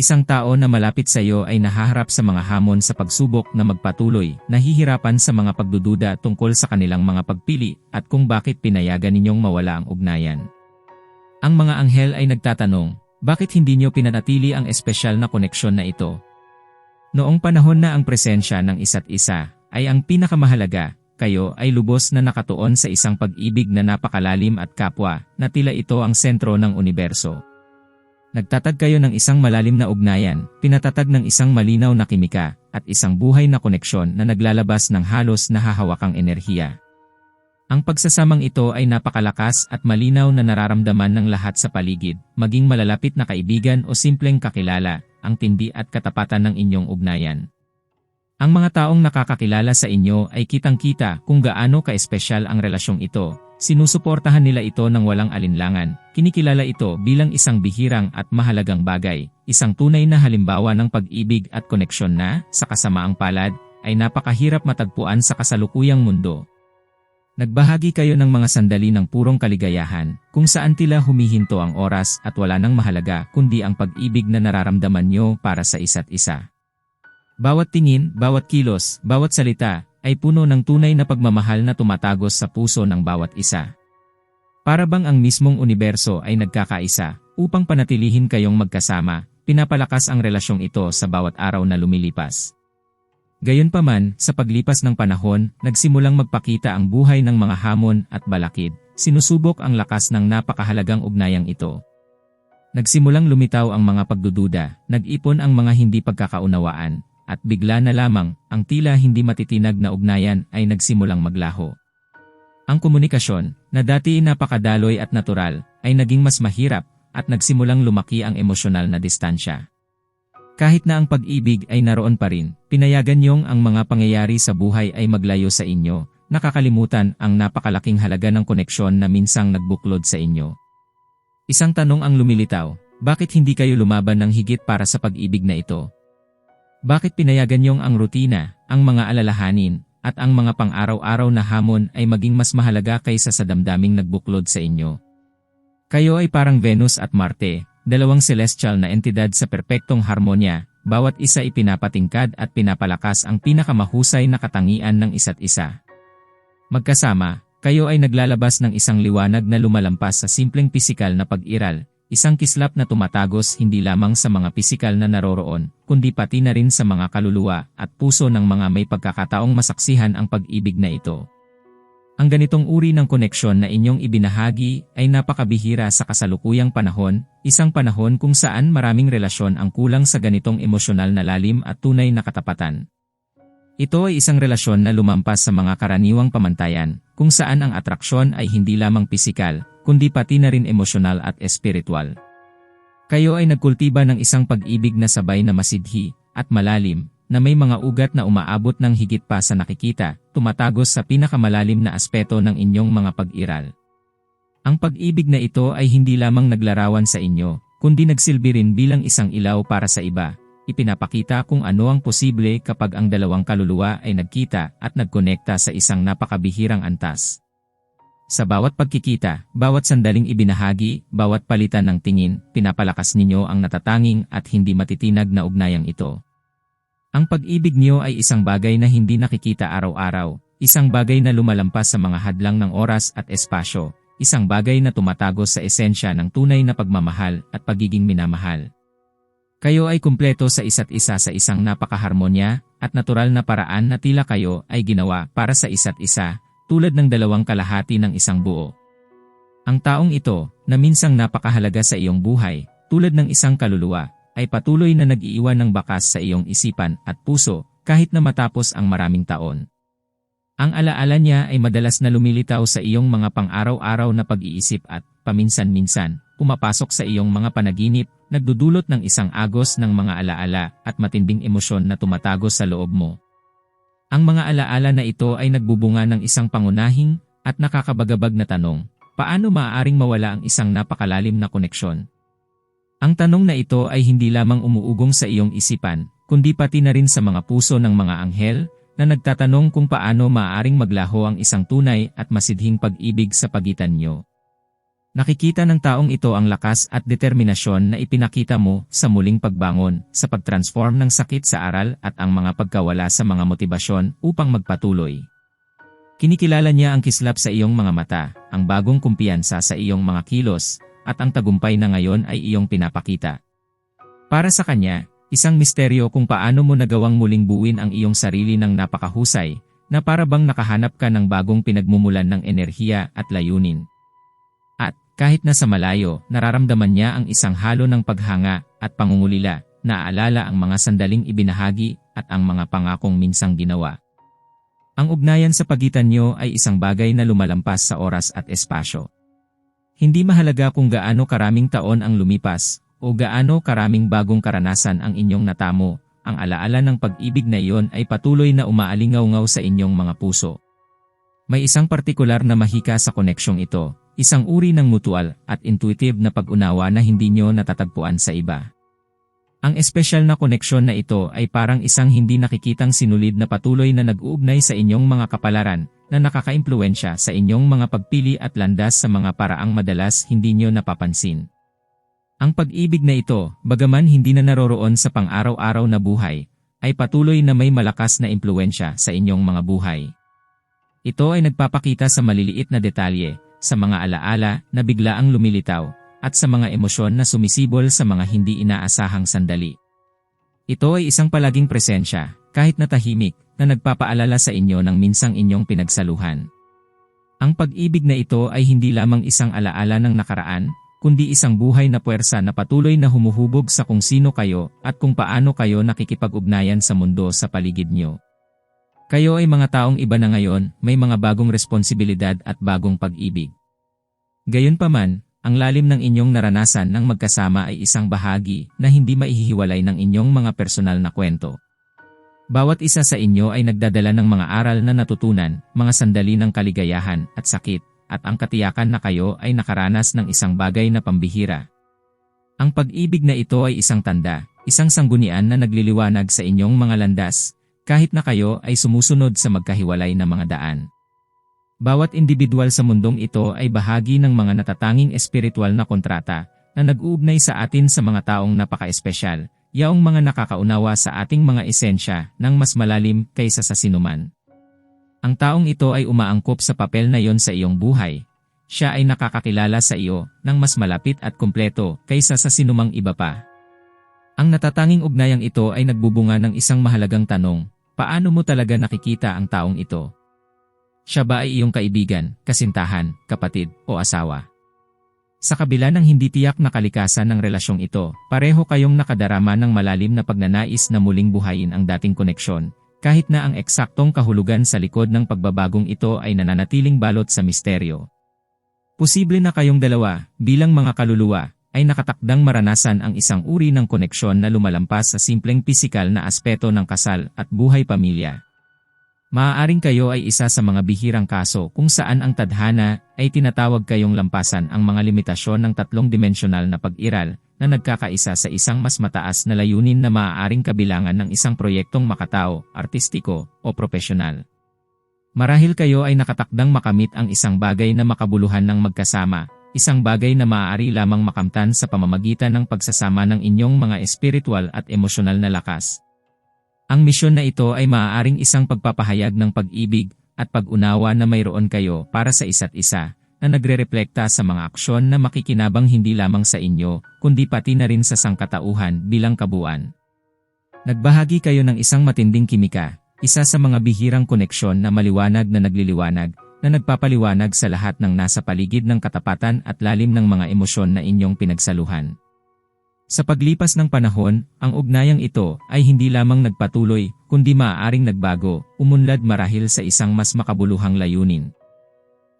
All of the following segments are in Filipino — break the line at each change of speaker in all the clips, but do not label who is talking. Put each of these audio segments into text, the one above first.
Isang tao na malapit sa iyo ay nahaharap sa mga hamon sa pagsubok na magpatuloy, nahihirapan sa mga pagdududa tungkol sa kanilang mga pagpili at kung bakit pinayagan ninyong mawala ang ugnayan. Ang mga anghel ay nagtatanong, bakit hindi niyo pinanatili ang espesyal na koneksyon na ito? Noong panahon na ang presensya ng isa't isa ay ang pinakamahalaga, kayo ay lubos na nakatuon sa isang pag-ibig na napakalalim at kapwa, na tila ito ang sentro ng universo. Nagtatag kayo ng isang malalim na ugnayan, pinatatag ng isang malinaw na kimika, at isang buhay na koneksyon na naglalabas ng halos nahahawakang enerhiya. Ang pagsasamang ito ay napakalakas at malinaw na nararamdaman ng lahat sa paligid, maging malalapit na kaibigan o simpleng kakilala, ang tindi at katapatan ng inyong ugnayan. Ang mga taong nakakakilala sa inyo ay kitang-kita kung gaano ka-espesyal ang relasyong ito, Sinusuportahan nila ito ng walang alinlangan, kinikilala ito bilang isang bihirang at mahalagang bagay, isang tunay na halimbawa ng pag-ibig at koneksyon na, sa kasamaang palad, ay napakahirap matagpuan sa kasalukuyang mundo. Nagbahagi kayo ng mga sandali ng purong kaligayahan, kung saan tila humihinto ang oras at wala nang mahalaga kundi ang pag-ibig na nararamdaman nyo para sa isa't isa. Bawat tingin, bawat kilos, bawat salita, ay puno ng tunay na pagmamahal na tumatagos sa puso ng bawat isa. Para bang ang mismong universo ay nagkakaisa, upang panatilihin kayong magkasama, pinapalakas ang relasyong ito sa bawat araw na lumilipas. Gayunpaman, sa paglipas ng panahon, nagsimulang magpakita ang buhay ng mga hamon at balakid, sinusubok ang lakas ng napakahalagang ugnayang ito. Nagsimulang lumitaw ang mga pagdududa, nag-ipon ang mga hindi pagkakaunawaan, at bigla na lamang, ang tila hindi matitinag na ugnayan ay nagsimulang maglaho. Ang komunikasyon, na dati napakadaloy at natural, ay naging mas mahirap at nagsimulang lumaki ang emosyonal na distansya. Kahit na ang pag-ibig ay naroon pa rin, pinayagan niyong ang mga pangyayari sa buhay ay maglayo sa inyo, nakakalimutan ang napakalaking halaga ng koneksyon na minsang nagbuklod sa inyo. Isang tanong ang lumilitaw, bakit hindi kayo lumaban ng higit para sa pag-ibig na ito? Bakit pinayagan niyong ang rutina, ang mga alalahanin, at ang mga pang-araw-araw na hamon ay maging mas mahalaga kaysa sa damdaming nagbuklod sa inyo? Kayo ay parang Venus at Marte, dalawang celestial na entidad sa perpektong harmonya, bawat isa ipinapatingkad at pinapalakas ang pinakamahusay na katangian ng isa't isa. Magkasama, kayo ay naglalabas ng isang liwanag na lumalampas sa simpleng pisikal na pag-iral, Isang kislap na tumatagos hindi lamang sa mga pisikal na naroroon, kundi pati na rin sa mga kaluluwa at puso ng mga may pagkakataong masaksihan ang pag-ibig na ito. Ang ganitong uri ng koneksyon na inyong ibinahagi ay napakabihira sa kasalukuyang panahon, isang panahon kung saan maraming relasyon ang kulang sa ganitong emosyonal na lalim at tunay na katapatan. Ito ay isang relasyon na lumampas sa mga karaniwang pamantayan, kung saan ang atraksyon ay hindi lamang pisikal, kundi pati na rin emosyonal at espiritual. Kayo ay nagkultiba ng isang pag-ibig na sabay na masidhi at malalim, na may mga ugat na umaabot ng higit pa sa nakikita, tumatagos sa pinakamalalim na aspeto ng inyong mga pag-iral. Ang pag-ibig na ito ay hindi lamang naglarawan sa inyo, kundi nagsilbi rin bilang isang ilaw para sa iba, ipinapakita kung ano ang posible kapag ang dalawang kaluluwa ay nagkita at nagkonekta sa isang napakabihirang antas. Sa bawat pagkikita, bawat sandaling ibinahagi, bawat palitan ng tingin, pinapalakas ninyo ang natatanging at hindi matitinag na ugnayang ito. Ang pag-ibig niyo ay isang bagay na hindi nakikita araw-araw, isang bagay na lumalampas sa mga hadlang ng oras at espasyo, isang bagay na tumatagos sa esensya ng tunay na pagmamahal at pagiging minamahal. Kayo ay kumpleto sa isa't isa sa isang napakaharmonya at natural na paraan na tila kayo ay ginawa para sa isa't isa, tulad ng dalawang kalahati ng isang buo. Ang taong ito, na minsang napakahalaga sa iyong buhay, tulad ng isang kaluluwa, ay patuloy na nag-iiwan ng bakas sa iyong isipan at puso kahit na matapos ang maraming taon. Ang alaala niya ay madalas na lumilitaw sa iyong mga pang-araw-araw na pag-iisip at, paminsan-minsan, pumapasok sa iyong mga panaginip, nagdudulot ng isang agos ng mga alaala at matinding emosyon na tumatagos sa loob mo. Ang mga alaala na ito ay nagbubunga ng isang pangunahing at nakakabagabag na tanong, paano maaaring mawala ang isang napakalalim na koneksyon? Ang tanong na ito ay hindi lamang umuugong sa iyong isipan, kundi pati na rin sa mga puso ng mga anghel, na nagtatanong kung paano maaaring maglaho ang isang tunay at masidhing pag-ibig sa pagitan nyo. Nakikita ng taong ito ang lakas at determinasyon na ipinakita mo sa muling pagbangon, sa pagtransform ng sakit sa aral at ang mga pagkawala sa mga motibasyon upang magpatuloy. Kinikilala niya ang kislap sa iyong mga mata, ang bagong kumpiyansa sa iyong mga kilos, at ang tagumpay na ngayon ay iyong pinapakita. Para sa kanya, isang misteryo kung paano mo nagawang muling buuin ang iyong sarili ng napakahusay, na para bang nakahanap ka ng bagong pinagmumulan ng enerhiya at layunin. Kahit nasa malayo, nararamdaman niya ang isang halo ng paghanga at pangungulila, naaalala ang mga sandaling ibinahagi at ang mga pangakong minsang ginawa. Ang ugnayan sa pagitan niyo ay isang bagay na lumalampas sa oras at espasyo. Hindi mahalaga kung gaano karaming taon ang lumipas o gaano karaming bagong karanasan ang inyong natamo, ang alaala ng pag-ibig na iyon ay patuloy na umaalingaw-ngaw sa inyong mga puso. May isang partikular na mahika sa koneksyong ito, Isang uri ng mutual at intuitive na pag-unawa na hindi nyo natatagpuan sa iba. Ang espesyal na koneksyon na ito ay parang isang hindi nakikitang sinulid na patuloy na nag-uugnay sa inyong mga kapalaran na nakakaimpluensya sa inyong mga pagpili at landas sa mga paraang madalas hindi nyo napapansin. Ang pag-ibig na ito, bagaman hindi na naroroon sa pang-araw-araw na buhay, ay patuloy na may malakas na impluensya sa inyong mga buhay. Ito ay nagpapakita sa maliliit na detalye, sa mga alaala na biglaang lumilitaw, at sa mga emosyon na sumisibol sa mga hindi inaasahang sandali. Ito ay isang palaging presensya, kahit na tahimik, na nagpapaalala sa inyo ng minsang inyong pinagsaluhan. Ang pag-ibig na ito ay hindi lamang isang alaala ng nakaraan, kundi isang buhay na puwersa na patuloy na humuhubog sa kung sino kayo at kung paano kayo nakikipag-ugnayan sa mundo sa paligid nyo. Kayo ay mga taong iba na ngayon, may mga bagong responsibilidad at bagong pag-ibig. Gayunpaman, ang lalim ng inyong naranasan ng magkasama ay isang bahagi na hindi maihihiwalay ng inyong mga personal na kwento. Bawat isa sa inyo ay nagdadala ng mga aral na natutunan, mga sandali ng kaligayahan at sakit, at ang katiyakan na kayo ay nakaranas ng isang bagay na pambihira. Ang pag-ibig na ito ay isang tanda, isang sanggunian na nagliliwanag sa inyong mga landas, kahit na kayo ay sumusunod sa magkahiwalay na mga daan. Bawat individual sa mundong ito ay bahagi ng mga natatanging espiritual na kontrata na nag-uugnay sa atin sa mga taong napaka-espesyal, yaong mga nakakaunawa sa ating mga esensya ng mas malalim kaysa sa sinuman. Ang taong ito ay umaangkop sa papel na yon sa iyong buhay. Siya ay nakakakilala sa iyo ng mas malapit at kumpleto kaysa sa sinumang iba pa. Ang natatanging ugnayang ito ay nagbubunga ng isang mahalagang tanong, Paano mo talaga nakikita ang taong ito? Siya ba ay iyong kaibigan, kasintahan, kapatid, o asawa? Sa kabila ng hindi tiyak na kalikasan ng relasyong ito, pareho kayong nakadarama ng malalim na pagnanais na muling buhayin ang dating koneksyon, kahit na ang eksaktong kahulugan sa likod ng pagbabagong ito ay nananatiling balot sa misteryo. Posible na kayong dalawa, bilang mga kaluluwa, ay nakatakdang maranasan ang isang uri ng koneksyon na lumalampas sa simpleng pisikal na aspeto ng kasal at buhay pamilya. Maaaring kayo ay isa sa mga bihirang kaso kung saan ang tadhana ay tinatawag kayong lampasan ang mga limitasyon ng tatlong dimensional na pag-iral na nagkakaisa sa isang mas mataas na layunin na maaaring kabilangan ng isang proyektong makatao, artistiko, o profesional. Marahil kayo ay nakatakdang makamit ang isang bagay na makabuluhan ng magkasama, isang bagay na maaari lamang makamtan sa pamamagitan ng pagsasama ng inyong mga espiritual at emosyonal na lakas. Ang misyon na ito ay maaaring isang pagpapahayag ng pag-ibig at pag-unawa na mayroon kayo para sa isa't isa, na nagre-reflekta sa mga aksyon na makikinabang hindi lamang sa inyo, kundi pati na rin sa sangkatauhan bilang kabuuan. Nagbahagi kayo ng isang matinding kimika, isa sa mga bihirang koneksyon na maliwanag na nagliliwanag, na nagpapaliwanag sa lahat ng nasa paligid ng katapatan at lalim ng mga emosyon na inyong pinagsaluhan. Sa paglipas ng panahon, ang ugnayang ito ay hindi lamang nagpatuloy, kundi maaaring nagbago, umunlad marahil sa isang mas makabuluhang layunin.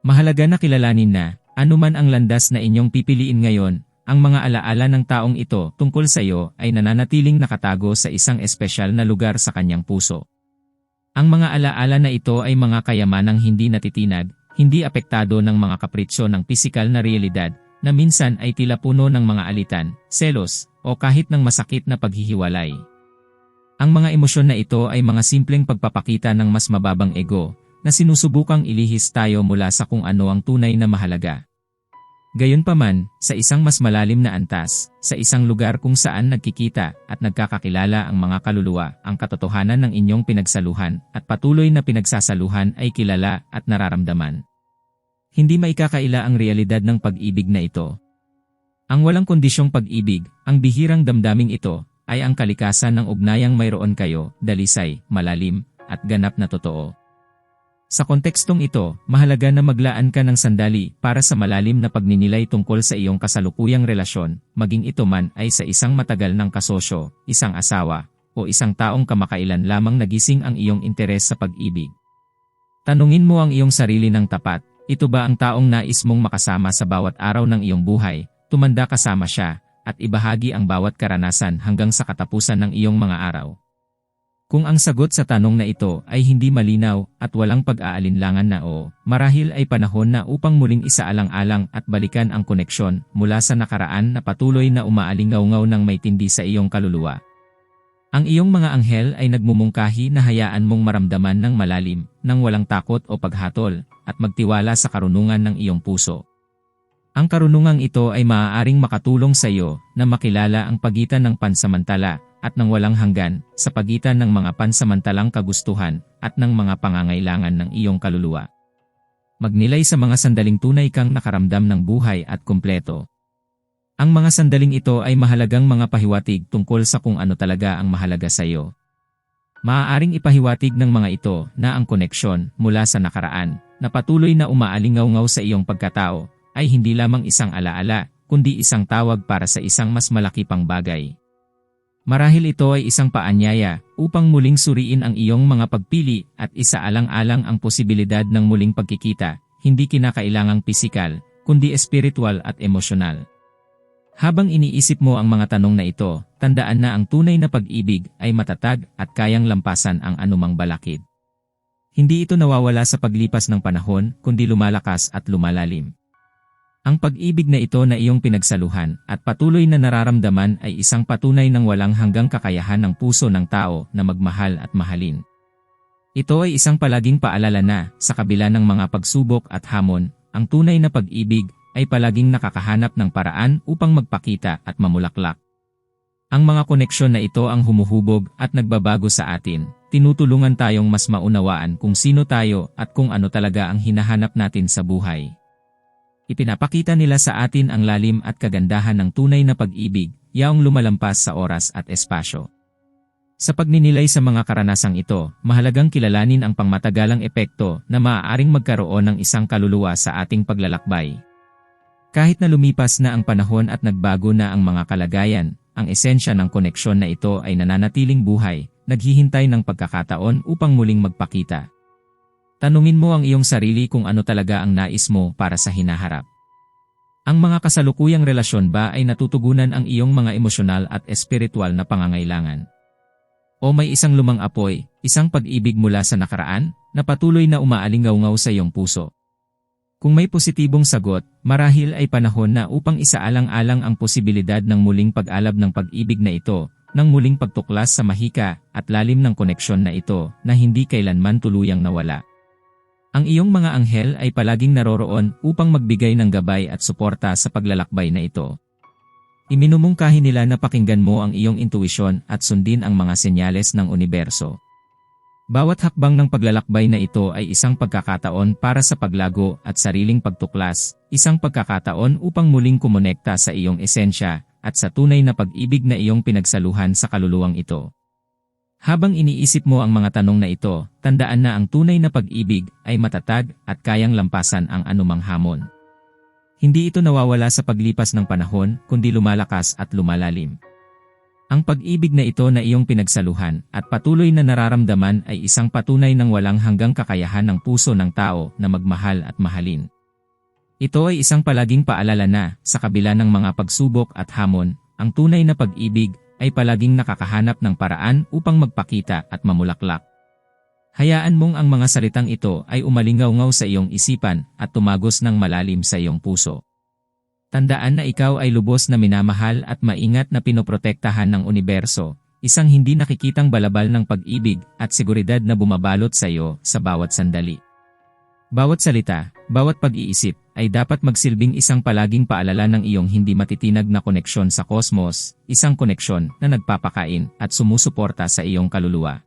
Mahalaga na kilalanin na, anuman ang landas na inyong pipiliin ngayon, ang mga alaala ng taong ito tungkol sa iyo ay nananatiling nakatago sa isang espesyal na lugar sa kanyang puso. Ang mga alaala na ito ay mga kayamanang hindi natitinag, hindi apektado ng mga kapritsyo ng pisikal na realidad, na minsan ay tila puno ng mga alitan, selos, o kahit ng masakit na paghihiwalay. Ang mga emosyon na ito ay mga simpleng pagpapakita ng mas mababang ego, na sinusubukang ilihis tayo mula sa kung ano ang tunay na mahalaga. Gayunpaman, sa isang mas malalim na antas, sa isang lugar kung saan nagkikita at nagkakakilala ang mga kaluluwa, ang katotohanan ng inyong pinagsaluhan at patuloy na pinagsasaluhan ay kilala at nararamdaman. Hindi maikakaila ang realidad ng pag-ibig na ito. Ang walang kondisyong pag-ibig, ang bihirang damdaming ito, ay ang kalikasan ng ugnayang mayroon kayo, dalisay, malalim, at ganap na totoo. Sa kontekstong ito, mahalaga na maglaan ka ng sandali para sa malalim na pagninilay tungkol sa iyong kasalukuyang relasyon, maging ito man ay sa isang matagal ng kasosyo, isang asawa, o isang taong kamakailan lamang nagising ang iyong interes sa pag-ibig. Tanungin mo ang iyong sarili ng tapat, ito ba ang taong nais mong makasama sa bawat araw ng iyong buhay, tumanda kasama siya, at ibahagi ang bawat karanasan hanggang sa katapusan ng iyong mga araw. Kung ang sagot sa tanong na ito ay hindi malinaw at walang pag-aalinlangan na o, marahil ay panahon na upang muling isaalang-alang at balikan ang koneksyon mula sa nakaraan na patuloy na umaalingaw-ngaw ng may tindi sa iyong kaluluwa. Ang iyong mga anghel ay nagmumungkahi na hayaan mong maramdaman ng malalim, ng walang takot o paghatol, at magtiwala sa karunungan ng iyong puso. Ang karunungang ito ay maaaring makatulong sa iyo na makilala ang pagitan ng pansamantala at ng walang hanggan sa pagitan ng mga pansamantalang kagustuhan at ng mga pangangailangan ng iyong kaluluwa. Magnilay sa mga sandaling tunay kang nakaramdam ng buhay at kumpleto. Ang mga sandaling ito ay mahalagang mga pahiwatig tungkol sa kung ano talaga ang mahalaga sa iyo. Maaaring ipahiwatig ng mga ito na ang koneksyon mula sa nakaraan na patuloy na umaalingaw-ngaw sa iyong pagkatao ay hindi lamang isang alaala, kundi isang tawag para sa isang mas malaki pang bagay. Marahil ito ay isang paanyaya upang muling suriin ang iyong mga pagpili at isaalang-alang ang posibilidad ng muling pagkikita, hindi kinakailangang pisikal, kundi espiritual at emosyonal. Habang iniisip mo ang mga tanong na ito, tandaan na ang tunay na pag-ibig ay matatag at kayang lampasan ang anumang balakid. Hindi ito nawawala sa paglipas ng panahon, kundi lumalakas at lumalalim. Ang pag-ibig na ito na iyong pinagsaluhan at patuloy na nararamdaman ay isang patunay ng walang hanggang kakayahan ng puso ng tao na magmahal at mahalin. Ito ay isang palaging paalala na, sa kabila ng mga pagsubok at hamon, ang tunay na pag-ibig ay palaging nakakahanap ng paraan upang magpakita at mamulaklak. Ang mga koneksyon na ito ang humuhubog at nagbabago sa atin, tinutulungan tayong mas maunawaan kung sino tayo at kung ano talaga ang hinahanap natin sa buhay. Ipinapakita nila sa atin ang lalim at kagandahan ng tunay na pag-ibig, yaong lumalampas sa oras at espasyo. Sa pagninilay sa mga karanasang ito, mahalagang kilalanin ang pangmatagalang epekto na maaaring magkaroon ng isang kaluluwa sa ating paglalakbay. Kahit na lumipas na ang panahon at nagbago na ang mga kalagayan, ang esensya ng koneksyon na ito ay nananatiling buhay, naghihintay ng pagkakataon upang muling magpakita. Tanungin mo ang iyong sarili kung ano talaga ang nais mo para sa hinaharap. Ang mga kasalukuyang relasyon ba ay natutugunan ang iyong mga emosyonal at espiritual na pangangailangan? O may isang lumang apoy, isang pag-ibig mula sa nakaraan, na patuloy na umaalingaw-ngaw sa iyong puso? Kung may positibong sagot, marahil ay panahon na upang isaalang-alang ang posibilidad ng muling pag-alab ng pag-ibig na ito, ng muling pagtuklas sa mahika at lalim ng koneksyon na ito na hindi kailanman tuluyang nawala. Ang iyong mga anghel ay palaging naroroon upang magbigay ng gabay at suporta sa paglalakbay na ito. Iminumungkahi nila na pakinggan mo ang iyong intuisyon at sundin ang mga senyales ng universo. Bawat hakbang ng paglalakbay na ito ay isang pagkakataon para sa paglago at sariling pagtuklas, isang pagkakataon upang muling kumonekta sa iyong esensya at sa tunay na pag-ibig na iyong pinagsaluhan sa kaluluwang ito. Habang iniisip mo ang mga tanong na ito, tandaan na ang tunay na pag-ibig ay matatag at kayang lampasan ang anumang hamon. Hindi ito nawawala sa paglipas ng panahon, kundi lumalakas at lumalalim. Ang pag-ibig na ito na iyong pinagsaluhan at patuloy na nararamdaman ay isang patunay ng walang hanggang kakayahan ng puso ng tao na magmahal at mahalin. Ito ay isang palaging paalala na, sa kabila ng mga pagsubok at hamon, ang tunay na pag-ibig ay palaging nakakahanap ng paraan upang magpakita at mamulaklak. Hayaan mong ang mga salitang ito ay umalingaw-ngaw sa iyong isipan at tumagos ng malalim sa iyong puso. Tandaan na ikaw ay lubos na minamahal at maingat na pinoprotektahan ng universo, isang hindi nakikitang balabal ng pag-ibig at seguridad na bumabalot sa iyo sa bawat sandali. Bawat salita, bawat pag-iisip, ay dapat magsilbing isang palaging paalala ng iyong hindi matitinag na koneksyon sa kosmos, isang koneksyon na nagpapakain at sumusuporta sa iyong kaluluwa.